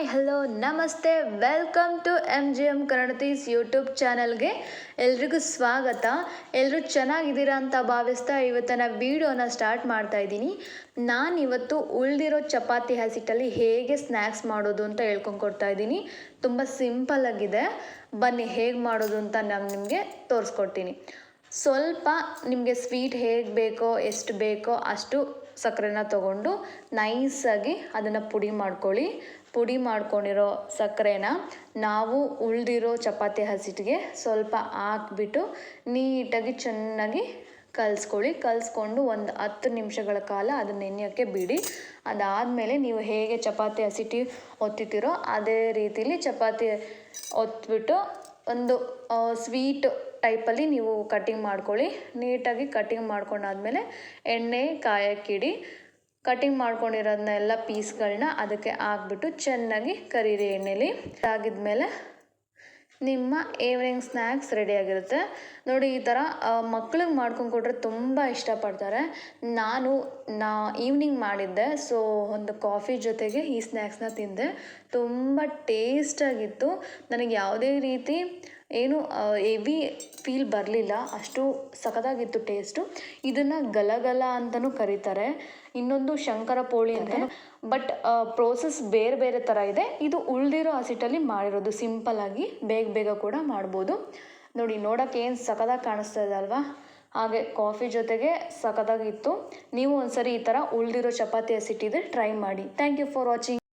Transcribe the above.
Hi, hello, ನಮಸ್ತೆ. Welcome to M G M ಕನ್ನಡತೀಸ್ YouTube ಚಾನಲ್ಗೆ ಎಲ್ರಿಗೂ ಸ್ವಾಗತ. ಎಲ್ಲರೂ ಚೆನ್ನಾಗಿದ್ದೀರಾ ಅಂತ ಭಾವಿಸ್ತಾ ಇವತ್ತಿನ ವೀಡಿಯೋನ ಸ್ಟಾರ್ಟ್ ಮಾಡ್ತಾ ಇದ್ದೀನಿ. ನಾನು ಇವತ್ತು ಉಳಿದಿರೋ ಚಪಾತಿ ಹಸಿಟ್ಟಲ್ಲಿ ಹೇಗೆ ಸ್ನ್ಯಾಕ್ಸ್ ಮಾಡೋದು ಅಂತ ಹೇಳ್ಕೊಂಡು ಕೊಡ್ತಾ ಇದ್ದೀನಿ. ತುಂಬ ಸಿಂಪಲ್ ಆಗಿದೆ. ಬನ್ನಿ ಹೇಗೆ ಮಾಡೋದು ಅಂತ ನಾನು ನಿಮಗೆ ತೋರಿಸ್ಕೊಡ್ತೀನಿ. ಸ್ವಲ್ಪ ನಿಮಗೆ ಸ್ವೀಟ್ ಹೇಗೆ ಬೇಕೋ, ಎಷ್ಟು ಬೇಕೋ ಅಷ್ಟು ಸಕ್ಕರೆನ ತಗೊಂಡು ನೈಸಾಗಿ ಅದನ್ನು ಪುಡಿ ಮಾಡ್ಕೊಳ್ಳಿ. ಪುಡಿ ಮಾಡ್ಕೊಂಡಿರೋ ಸಕ್ಕರೆನ ನಾವು ಉಳಿದಿರೋ ಚಪಾತಿ ಹಸಿಟ್ಟಿಗೆ ಸ್ವಲ್ಪ ಹಾಕ್ಬಿಟ್ಟು ನೀಟಾಗಿ ಚೆನ್ನಾಗಿ ಕಲಿಸ್ಕೊಳ್ಳಿ. ಕಲಿಸ್ಕೊಂಡು ಒಂದು ಹತ್ತು ನಿಮಿಷಗಳ ಕಾಲ ಅದನ್ನ ನೆನೆಯೋಕ್ಕೆ ಬಿಡಿ. ಅದಾದಮೇಲೆ ನೀವು ಹೇಗೆ ಚಪಾತಿ ಹಸಿಟ್ಟು ಒತ್ತಿತೀರೋ ಅದೇ ರೀತಿಲಿ ಚಪಾತಿ ಒತ್ಬಿಟ್ಟು ಒಂದು ಸ್ವೀಟ್ ಟೈಪಲ್ಲಿ ನೀವು ಕಟ್ಟಿಂಗ್ ಮಾಡ್ಕೊಳ್ಳಿ. ನೀಟಾಗಿ ಕಟ್ಟಿಂಗ್ ಮಾಡ್ಕೊಂಡಾದ್ಮೇಲೆ ಎಣ್ಣೆ ಕಾಯಕ್ಕಿಡಿ ಕಟ್ಟಿಂಗ್ ಮಾಡ್ಕೊಂಡಿರೋದನ್ನೆಲ್ಲ ಪೀಸ್ಗಳನ್ನ ಅದಕ್ಕೆ ಹಾಕ್ಬಿಟ್ಟು ಚೆನ್ನಾಗಿ ಕರೀರಿ ಎಣ್ಣೆಲಿ. ಆಗಿದ್ಮೇಲೆ ನಿಮ್ಮ ಈವ್ನಿಂಗ್ ಸ್ನ್ಯಾಕ್ಸ್ ರೆಡಿಯಾಗಿರುತ್ತೆ ನೋಡಿ, ಈ ಥರ ಮಕ್ಳಿಗೆ ಮಾಡ್ಕೊಂಡು ಕೊಟ್ಟರೆ ತುಂಬ ಇಷ್ಟಪಡ್ತಾರೆ. ನಾನು, ನಾ ಈವ್ನಿಂಗ್ ಮಾಡಿದ್ದೆ ಸೊ ಒಂದು ಕಾಫಿ ಜೊತೆಗೆ ಈ ಸ್ನ್ಯಾಕ್ಸ್ನ ತಿಂದೆ. ತುಂಬ ಟೇಸ್ಟಾಗಿತ್ತು ನನಗೆ ಯಾವುದೇ ರೀತಿ ಏನು ಹೆವಿ ಫೀಲ್ ಬರಲಿಲ್ಲ. ಅಷ್ಟು ಸಖತ್ತಾಗಿತ್ತು ಟೇಸ್ಟು ಇದನ್ನು ಗಲಗಲ ಅಂತಲೂ ಕರೀತಾರೆ. ಇನ್ನೊಂದು ಶಂಕರ ಪೋಳಿ ಅಂತಲೂ ಬಟ್ ಪ್ರೋಸೆಸ್ ಬೇರೆ ಬೇರೆ ಥರ ಇದೆ. ಇದು ಉಳಿದಿರೋ ಹಸಿಟ್ಟಲ್ಲಿ ಮಾಡಿರೋದು. ಸಿಂಪಲ್ಲಾಗಿ ಬೇಗ ಬೇಗ ಕೂಡ ಮಾಡ್ಬೋದು. ನೋಡಿ ನೋಡೋಕ್ಕೆ ಏನು ಸಖತ್ತಾಗಿ ಕಾಣಿಸ್ತಾ ಇದೆ ಅಲ್ವಾ ಹಾಗೆ ಕಾಫಿ ಜೊತೆಗೆ ಸಖತ್ತಾಗಿತ್ತು. ನೀವು ಒಂದ್ಸರಿ ಈ ಥರ ಉಳಿದಿರೋ ಚಪಾತಿ ಹಸಿಟ್ಟಿದ್ರೆ ಟ್ರೈ ಮಾಡಿ. Thank you for watching